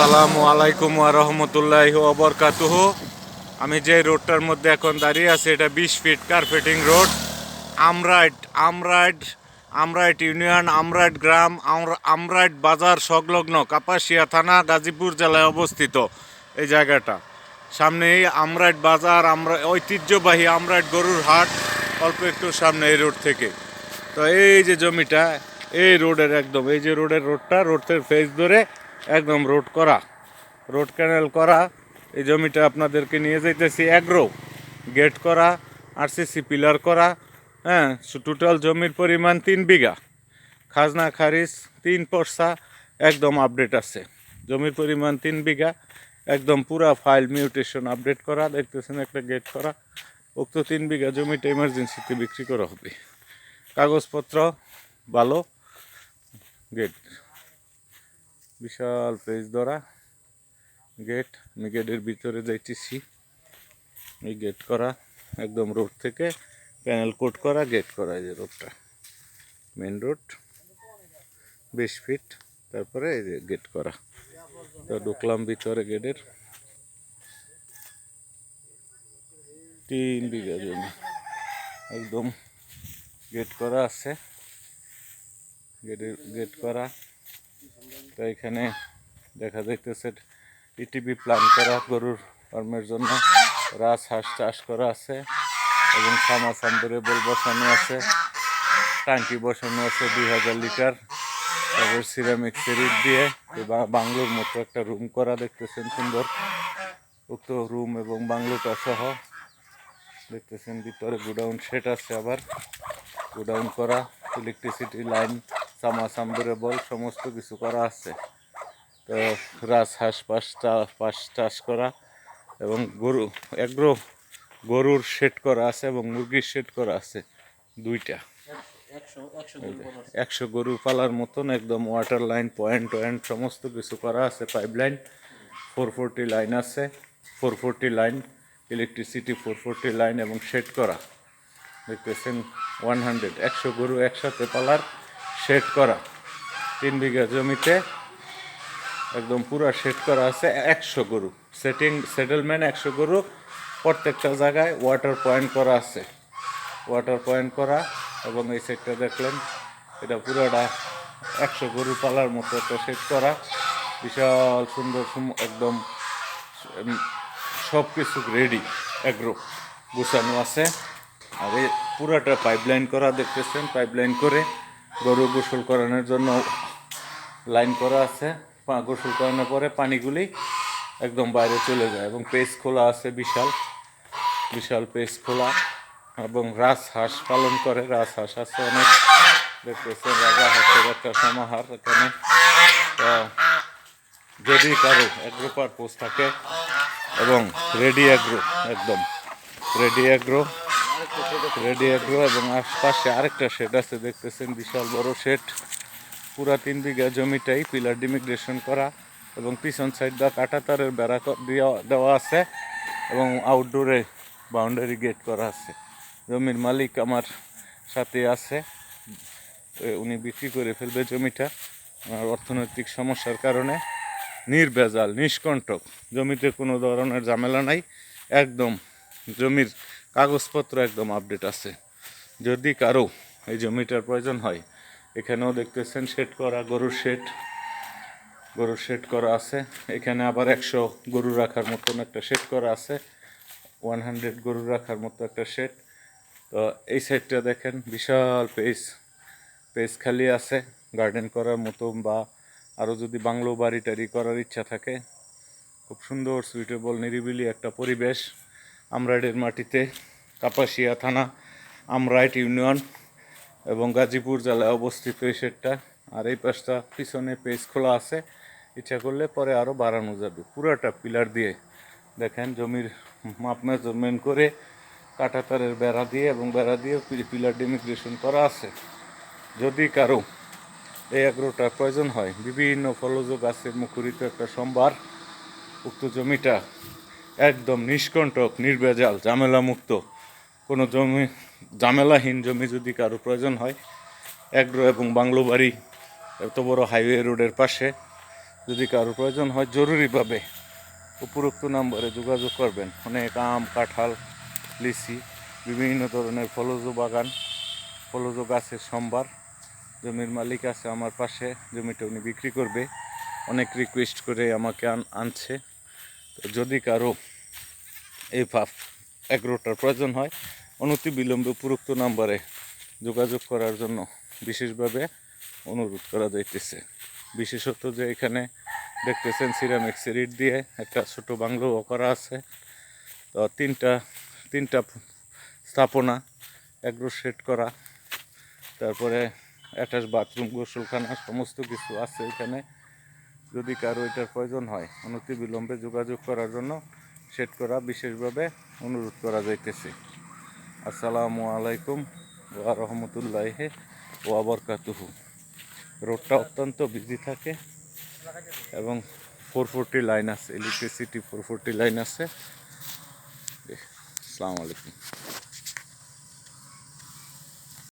আসসালামু আলাইকুম রহমতুল্লাহ অবরকাতুহ আমি যে রোডটার মধ্যে এখন দাঁড়িয়ে আছি, এটা বিশ feet carpeting road. Amrait Amrait Amrait union, Amrait গ্রাম, আমরা- আমরাইট বাজার সংলগ্ন কাপাসিয়া থানা, গাজীপুর জেলায় অবস্থিত এই জায়গাটা। সামনেই আমরাইট বাজার, আমরা, ঐতিহ্যবাহী আমরাইট গরুর হাট, অল্প একটু সামনে এই রোড থেকে। তো এই যে জমিটা, এই রোডের একদম, এই যে রোডের রোডটা, রোডের ফেস ধরে একদম রোড করা। রোড ক্যানেল করা। এই জমিটা আপনাদেরকে নিয়ে যাইতেছি অ্যাগ্রো গেট করা আরসিসি পিলার করা হ্যাঁ টোটাল জমির পরিমাণ তিন বিঘা। খাজনা, খারিজ, তিন পর্সা, একদম আপডেট আছে। জমির পরিমাণ তিন বিঘা, একদম পুরা ফাইল মিউটেশন আপডেট করা। দেখতেছেন একটা গেট করা। উক্ত তিন বিঘা জমিটা ইমার্জেন্সিতে বিক্রি করা হবে। কাগজপত্র ভালো গেট বিশাল পেজ ধরা। গেট, আমি গেটের ভিতরে যাইতেছি। এই গেট করা, একদম রোড থেকে প্যানেল কোট করা গেট করা এই যে রোডটা মেন রোড বিশ ফিট তারপরে এই যে গেট করা। তো ঢুকলাম ভিতরে গেটের। তিন বিঘা জমি। একদম গেট করা আছে। গেটের গেট করা। তো এখানে দেখা যাইতেছে ইটিভি প্ল্যান করা গরুর ফার্মের জন্য। রাস, হাঁস চাষ করা আছে এবং সামা সাম্বরেবল বসানো আছে। ট্যাঙ্কি বসানো আছে দুই হাজার লিটার। তারপর সিরামিক সিরিপ দিয়ে বাংলোর মতো একটা রুম করা দেখতেছেন সুন্দর। উক্ত রুম এবং বাংলোটা সহ দেখতেছেন ভিতরে গোডাউন সেট আছে আবার। গোডাউন করা ইলেকট্রিসিটি লাইন সামা সাম্বরেবল সমস্ত কিছু করা আছে। তো রাস হাঁস পাঁচ চা- পাঁচ চাষ করা এবং গরু এগ্রো গরুর শেড করা আছে এবং মুরগির শেড করা আছে দুইটা। একশো গরু পালার মতন একদম ওয়াটার লাইন, পয়েন্ট পয়েন্ট সমস্ত কিছু করা আছে, pipe line, four forty line আছে, four forty line, electricity four forty line এবং শেড করা। দেখতেছেন, ওয়ান হান্ড্রেড, একশো গরু একসাথে পালার শেড করা। তিন বিঘা জমিতে একদম পুরো সেট করা আছে। একশো গরু। সেটিং সেটেলমেন্ট একশো গরু। প্রত্যেকটা জায়গায় ওয়াটার পয়েন্ট করা আছে। ওয়াটার পয়েন্ট করা এবং এই সেটটা দেখলেন, এটা পুরোটা একশো গরু পালার মতো একটা সেট করা। বিশাল সুন্দর একদম সব কিছু রেডি এগ্রো গুছানো আছে। আর এই পুরাটা পাইপলাইন করা দেখতেছেন পাইপলাইন করে গরু গোসল করানোর জন্য লাইন করা আছে। গোসল করানোর পরে পানিগুলি একদম বাইরে চলে যায় এবং পেজ খোলা আছে বিশাল। বিশাল পেজ খোলা এবং রাস হাঁস পালন করে। রাস হাঁস আছে অনেক। দেখতেছেন রাজা হাঁসের একটা সমাহার এখানে। যদি কারও অ্যাগ্রো পারপোজ থাকে এবং রেডি অ্যাগ্রো, একদম রেডি অ্যাগ্রো। রেডি এবং আশপাশে আরেকটা শেড আছে, দেখতেছেন বিশাল বড় শেড পুরা তিন বিঘা জমিটাই পিলার ডিমিগ্রেশন করা এবং পিছন সাইড দা কাটা তারের বেড়া দেওয়া- আছে এবং আউটডোরে বাউন্ডারি গেট করা আছে। জমির মালিক আমার সাথে আছে উনি বিক্রি করে ফেলবে জমিটা। আর অর্থনৈতিক সমস্যার কারণে নির্ভেজাল নিষ্কণ্টক। জমিতে কোনো ধরনের ঝামেলা নাই, একদম জমির কাগজপত্র একদম আপডেট আছে। যদি কারও এই জমিটার প্রয়োজন হয়, এখানেও দেখতেছেন শেড করা, গরুর শেড গরুর শেড করা আছে। এখানে আবার একশো গরু রাখার মতন একটা শেড করা আছে। ওয়ান হান্ড্রেড গরু রাখার মতো একটা শেড তো এই সাইডটা দেখেন, বিশাল পেজ পেজ খালি আছে। গার্ডেন করার মতো বা আরও যদি বাংলো বাড়ি টাড়ি করার ইচ্ছা থাকে, খুব সুন্দর সুইটেবল নিরিবিলি একটা পরিবেশ। আমরাইডের মাটিতে কাপাসিয়া থানা, আমরাইট ইউনিয়ন এবং গাজীপুর জেলায় অবস্থিত এই শেডটা। আর এই পাশটা পিছনে পেজ খোলা আছে। ইচ্ছা করলে পরে আরও বাড়ানো যাবে। পুরাটা পিলার দিয়ে দেখেন জমির মাপ মেজারমেন্ট করে কাঁটা তারের বেড়া দিয়ে এবং বেড়া দিয়ে পিলার ডিমিগ্রেশন করা আছে। যদি কারও এই এগ্রোটা প্রয়োজন হয়, বিভিন্ন ফলজ গাছের মুখরিত একটা সম্ভার, উক্ত জমিটা একদম নিষ্কণ্টক নির্ভেজাল ঝামেলা মুক্ত কোনো জমি, ঝামেলাহীন জমি যদি কারও প্রয়োজন হয়, এগ্রো এবং বাংলো বাড়ি, এত বড় হাইওয়ে রোডের পাশে যদি কারও প্রয়োজন হয়, জরুরিভাবে উপরোক্ত নম্বরে যোগাযোগ করবেন। অনেক আম, কাঁঠাল, লিচি, বিভিন্ন ধরনের ফলজ বাগান, ফলজ গাছের সম্ভার, জমির মালিক আছে আমার পাশে, জমিটা উনি বিক্রি করবে। অনেক রিকোয়েস্ট করে আমাকে আনছে। যদি কারও এই ভাব এগারোটার প্রয়োজন হয়। অনতি বিলম্বে উপরোক্ত নাম্বারে যোগাযোগ করার জন্য বিশেষভাবে অনুরোধ করা যাইতেছে। বিশেষত যে এখানে দেখতেছেন সিরামিক্সের ইট দিয়ে একটা ছোট বাংলোও করা আছে। তো তিনটা তিনটা স্থাপনা এগ্রো সেট করা, তারপরে অ্যাটাচ বাথরুম, গোসলখানা, সমস্ত কিছু আছে এখানে। যদি কারও এটার প্রয়োজন হয় অনতি বিলম্বে যোগাযোগ করার জন্য সেট করা, বিশেষভাবে অনুরোধ করা যাইতেছে। আসসালামু আলাইকুম ওয়া রহমতুল্লাহে ওয়া বরকাতুহু। রোডটা অত্যন্ত বিজি থাকে এবং ফোর ফোরটি লাইন আছে ইলেকট্রিসিটি ফোর ফোরটি লাইন আছে। আসসালামু আলাইকুম।